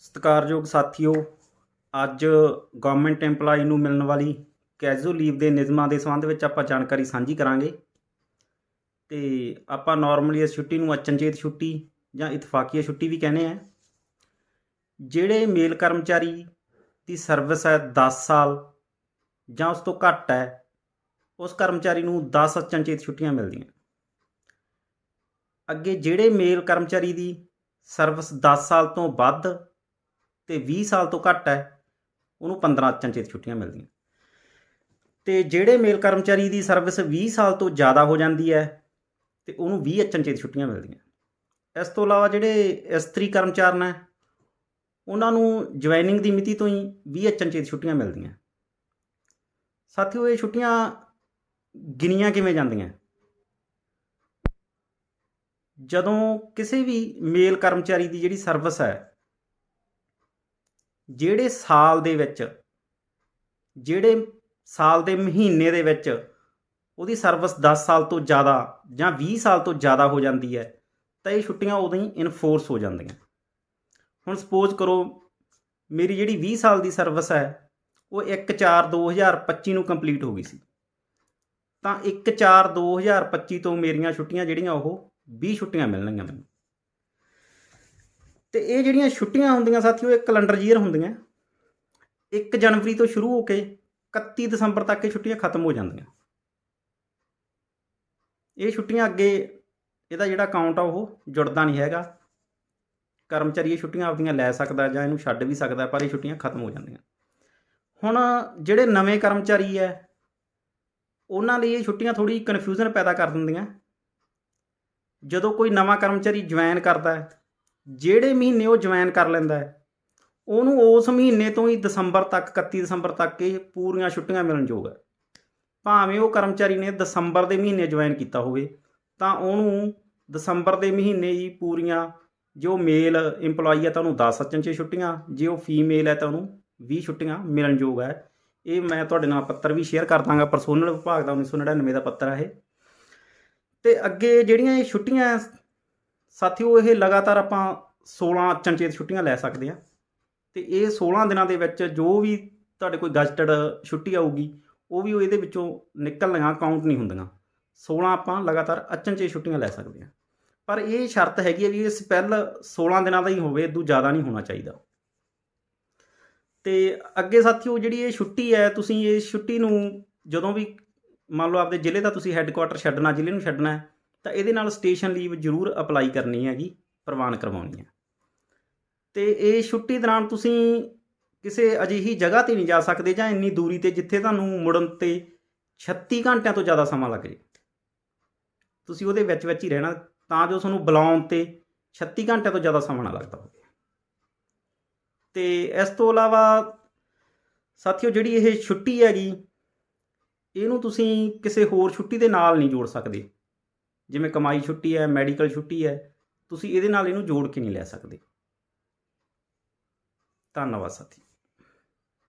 ਸਤਿਕਾਰਯੋਗ ਸਾਥੀਓ, ਅੱਜ ਗਵਰਨਮੈਂਟ EMPLOYE ਨੂੰ ਮਿਲਣ ਵਾਲੀ ਕੈਜੂਅਲ ਲੀਵ ਦੇ ਨਿਯਮਾਂ ਦੇ ਸੰਬੰਧ ਵਿੱਚ ਆਪਾਂ ਜਾਣਕਾਰੀ ਸਾਂਝੀ ਕਰਾਂਗੇ। ਤੇ ਆਪਾਂ ਨਾਰਮਲੀ ਇਸ ਛੁੱਟੀ ਨੂੰ ਅਚਨਚੇਤ ਛੁੱਟੀ ਜਾਂ ਇਤਫਾਕੀਆ ਛੁੱਟੀ ਵੀ ਕਹਿੰਦੇ ਆ। ਜਿਹੜੇ ਮੇਲ ਕਰਮਚਾਰੀ ਦੀ ਸਰਵਿਸ ਹੈ 10 ਸਾਲ ਜਾਂ ਉਸ ਤੋਂ ਘੱਟ ਹੈ, ਉਸ ਕਰਮਚਾਰੀ ਨੂੰ 10 ਅਚਨਚੇਤ ਛੁੱਟੀਆਂ ਮਿਲਦੀਆਂ। ਅੱਗੇ ਜਿਹੜੇ ਮੇਲ ਕਰਮਚਾਰੀ ਦੀ ਸਰਵਿਸ 10 ਸਾਲ ਤੋਂ ਵੱਧ ਤੇ 20 ਸਾਲ ਤੋਂ ਘੱਟ ਹੈ, ਉਹਨੂੰ 15 ਅਚਨਚੇਤ ਛੁੱਟੀਆਂ ਮਿਲਦੀਆਂ। ਤੇ ਜਿਹੜੇ ਮੇਲ ਕਰਮਚਾਰੀ ਦੀ ਸਰਵਿਸ 20 ਸਾਲ ਤੋਂ ਜ਼ਿਆਦਾ ਹੋ ਜਾਂਦੀ ਹੈ, ਤੇ ਉਹਨੂੰ 20 ਅਚਨਚੇਤ ਛੁੱਟੀਆਂ ਮਿਲਦੀਆਂ। ਇਸ ਤੋਂ ਇਲਾਵਾ ਜਿਹੜੇ ਇਸਤਰੀ ਕਰਮਚਾਰੀ ਨੇ ਉਹਨਾਂ ਨੂੰ ਜੁਆਇਨਿੰਗ ਦੀ ਮਿਤੀ ਤੋਂ ਹੀ 20 ਅਚਨਚੇਤ ਛੁੱਟੀਆਂ ਮਿਲਦੀਆਂ। ਸਾਥੀਓ, ਇਹ ਛੁੱਟੀਆਂ ਗਿਣੀਆਂ ਕਿਵੇਂ ਜਾਂਦੀਆਂ? ਜਦੋਂ ਕਿਸੇ ਵੀ ਮੇਲ ਕਰਮਚਾਰੀ ਦੀ ਜਿਹੜੀ ਸਰਵਿਸ ਹੈ ਜਿਹੜੇ ਸਾਲ ਦੇ ਵਿੱਚ, ਜਿਹੜੇ ਸਾਲ ਦੇ ਮਹੀਨੇ ਦੇ ਵਿੱਚ ਉਹਦੀ ਸਰਵਿਸ 10 ਸਾਲ ਤੋਂ ਜ਼ਿਆਦਾ ਜਾਂ 20 ਸਾਲ ਤੋਂ ਜ਼ਿਆਦਾ ਹੋ ਜਾਂਦੀ ਹੈ, ਤਾਂ ਇਹ ਛੁੱਟੀਆਂ ਉਦੋਂ ਹੀ ਇਨਫੋਰਸ ਹੋ ਜਾਂਦੀਆਂ। ਹੁਣ ਸਪੋਜ਼ ਕਰੋ ਮੇਰੀ ਜਿਹੜੀ 20 ਸਾਲ ਦੀ ਸਰਵਿਸ ਹੈ, ਉਹ 1/4/2025 ਨੂੰ ਕੰਪਲੀਟ ਹੋ ਗਈ ਸੀ। ਤਾਂ 1/4/2025 ਤੋਂ ਮੇਰੀਆਂ ਛੁੱਟੀਆਂ ਜਿਹੜੀਆਂ ਉਹ 20 ਛੁੱਟੀਆਂ ਮਿਲਣਗੀਆਂ ਮੈਨੂੰ। ਤੇ ਇਹ ਜਿਹੜੀਆਂ ਛੁੱਟੀਆਂ ਹੁੰਦੀਆਂ ਸਾਥੀਓ, ਇਹ ਕੈਲੰਡਰ ਈਅਰ ਹੁੰਦੀਆਂ। 1 ਜਨਵਰੀ ਤੋਂ ਸ਼ੁਰੂ ਹੋ ਕੇ 31 ਦਸੰਬਰ ਤੱਕ ਇਹ ਛੁੱਟੀਆਂ ਖਤਮ ਹੋ ਜਾਂਦੀਆਂ। ਇਹ ਛੁੱਟੀਆਂ ਅੱਗੇ ਇਹਦਾ ਜਿਹੜਾ ਅਕਾਊਂਟ ਆ, ਉਹ ਜੁੜਦਾ ਨਹੀਂ ਹੈਗਾ। ਕਰਮਚਾਰੀ ਇਹ ਛੁੱਟੀਆਂ ਆਪਦੀਆਂ ਲੈ ਸਕਦਾ ਜਾਂ ਇਹਨੂੰ ਛੱਡ ਵੀ ਸਕਦਾ, ਪਰ ਇਹ ਛੁੱਟੀਆਂ ਖਤਮ ਹੋ ਜਾਂਦੀਆਂ। ਹੁਣ ਜਿਹੜੇ ਨਵੇਂ ਕਰਮਚਾਰੀ ਹੈ, ਉਹਨਾਂ ਲਈ ਇਹ ਛੁੱਟੀਆਂ ਥੋੜੀ ਕਨਫਿਊਜ਼ਨ ਪੈਦਾ ਕਰ ਦਿੰਦੀਆਂ। ਜਦੋਂ ਕੋਈ ਨਵਾਂ ਕਰਮਚਾਰੀ ਜੁਆਇਨ ਕਰਦਾ ਹੈ ਜਿਹੜੇ ਮਹੀਨੇ ਉਹ ਜੁਆਇਨ ਕਰ ਲੈਂਦਾ ਹੈ, ਉਹਨੂੰ ਉਸ ਮਹੀਨੇ ਤੋਂ ਹੀ ਦਸੰਬਰ ਤੱਕ 31 ਦਸੰਬਰ ਤੱਕ ਇਹ ਪੂਰੀਆਂ ਛੁੱਟੀਆਂ ਮਿਲਣ ਯੋਗ ਹੈ। ਭਾਵੇਂ ਉਹ ਕਰਮਚਾਰੀ ਨੇ ਦਸੰਬਰ ਦੇ ਮਹੀਨੇ ਜੁਆਇਨ ਕੀਤਾ ਹੋਵੇ, ਤਾਂ ਉਹਨੂੰ ਦਸੰਬਰ ਦੇ ਮਹੀਨੇ ਹੀ ਪੂਰੀਆਂ ਜੋ ਮੇਲ EMPLOYE ਹੈ ਤਾਂ ਉਹਨੂੰ 10 ਅਚਨਚੇ ਛੁੱਟੀਆਂ, ਜੇ ਉਹ ਫੀਮੇਲ ਹੈ ਤਾਂ ਉਹਨੂੰ 20 ਛੁੱਟੀਆਂ ਮਿਲਣ ਯੋਗ ਹੈ। ਇਹ ਮੈਂ ਤੁਹਾਡੇ ਨਾਲ ਪੱਤਰ ਵੀ ਸ਼ੇਅਰ ਕਰ ਦਾਂਗਾ ਪਰਸੋਨਲ ਵਿਭਾਗ ਦਾ 1999 ਦਾ ਪੱਤਰ ਹੈ ਇਹ। ਤੇ ਅੱਗੇ ਜਿਹੜੀਆਂ ਇਹ ਛੁੱਟੀਆਂ ਸਾਥੀਓ, ਇਹ ਲਗਾਤਾਰ ਆਪਾਂ 16 ਅਚਨਚੇਤ ਛੁੱਟੀਆਂ ਲੈ ਸਕਦੇ ਆ ਤੇ ਇਹ 16 ਦਿਨਾਂ ਦੇ ਵਿੱਚ ਜੋ ਵੀ ਤੁਹਾਡੇ ਕੋਈ ਗਜ਼ਟਡ ਛੁੱਟੀ ਆਊਗੀ, ਉਹ ਵੀ ਉਹ ਇਹਦੇ ਵਿੱਚੋਂ ਨਿਕਲਣੀਆਂ ਕਾਊਂਟ ਨਹੀਂ ਹੁੰਦੀਆਂ। 16 ਆਪਾਂ ਲਗਾਤਾਰ ਅਚਨਚੇਤ ਛੁੱਟੀਆਂ ਲੈ ਸਕਦੇ ਆ ਪਰ ਇਹ ਸ਼ਰਤ ਹੈਗੀ ਹੈ ਵੀ ਇਹ ਸਪੈਲ 16 ਦਿਨਾਂ ਦਾ ਹੀ ਹੋਵੇ ਇਦੋਂ ਜ਼ਿਆਦਾ ਨਹੀਂ ਹੋਣਾ ਚਾਹੀਦਾ। ਤੇ ਅੱਗੇ ਸਾਥੀਓ, ਜਿਹੜੀ ਇਹ ਛੁੱਟੀ ਹੈ, ਤੁਸੀਂ ਇਹ ਛੁੱਟੀ ਨੂੰ ਜਦੋਂ ਵੀ ਮੰਨ ਲਓ ਆਪਦੇ ਜ਼ਿਲ੍ਹੇ ਦਾ ਤੁਸੀਂ ਹੈੱਡਕੁਆਟਰ ਛੱਡਣਾ, ਜ਼ਿਲ੍ਹੇ ਨੂੰ ਛੱਡਣਾ ਹੈ ਤਾਂ ਇਹਦੇ ਨਾਲ ਸਟੇਸ਼ਨ ਲੀਵ ਜ਼ਰੂਰ ਅਪਲਾਈ ਕਰਨੀ ਹੈਗੀ, ਪ੍ਰਵਾਨ ਕਰਵਾਉਣੀ ਹੈ। ਤੇ ਇਹ ਛੁੱਟੀ ਦੌਰਾਨ ਤੁਸੀਂ ਕਿਸੇ ਅਜਿਹੀ ਜਗ੍ਹਾ ਤੇ ਨਹੀਂ ਜਾ ਸਕਦੇ ਜਾਂ ਇੰਨੀ ਦੂਰੀ ਤੇ ਜਿੱਥੇ ਤੁਹਾਨੂੰ ਮੁੜਨ ਤੇ 36 ਘੰਟਿਆਂ ਤੋਂ ਜ਼ਿਆਦਾ ਸਮਾਂ ਲੱਗ ਜੇ। ਤੁਸੀਂ ਉਹਦੇ ਵਿੱਚ ਵਿੱਚ ਹੀ ਰਹਿਣਾ, ਤਾਂ ਜੋ ਤੁਹਾਨੂੰ ਬੁਲਾਉਣ ਤੇ 36 ਘੰਟਿਆਂ ਤੋਂ ਜ਼ਿਆਦਾ ਸਮਾਂ ਨਾ ਲੱਗਦਾ ਹੋਵੇ। ਤੇ ਇਸ ਤੋਂ ਇਲਾਵਾ ਸਾਥੀਓ, ਜਿਹੜੀ ਇਹ ਛੁੱਟੀ ਹੈਗੀ, ਇਹਨੂੰ ਤੁਸੀਂ ਕਿਸੇ ਹੋਰ ਛੁੱਟੀ ਦੇ ਨਾਲ ਨਹੀਂ ਜੋੜ ਸਕਦੇ। ਜਿਵੇਂ ਕਮਾਈ ਛੁੱਟੀ ਹੈ, ਮੈਡੀਕਲ ਛੁੱਟੀ ਹੈ, ਤੁਸੀਂ ਇਹਦੇ ਨਾਲ ਇਹਨੂੰ ਜੋੜ ਕੇ ਨਹੀਂ ਲੈ ਸਕਦੇ। ਧੰਨਵਾਦ ਸਾਥੀ।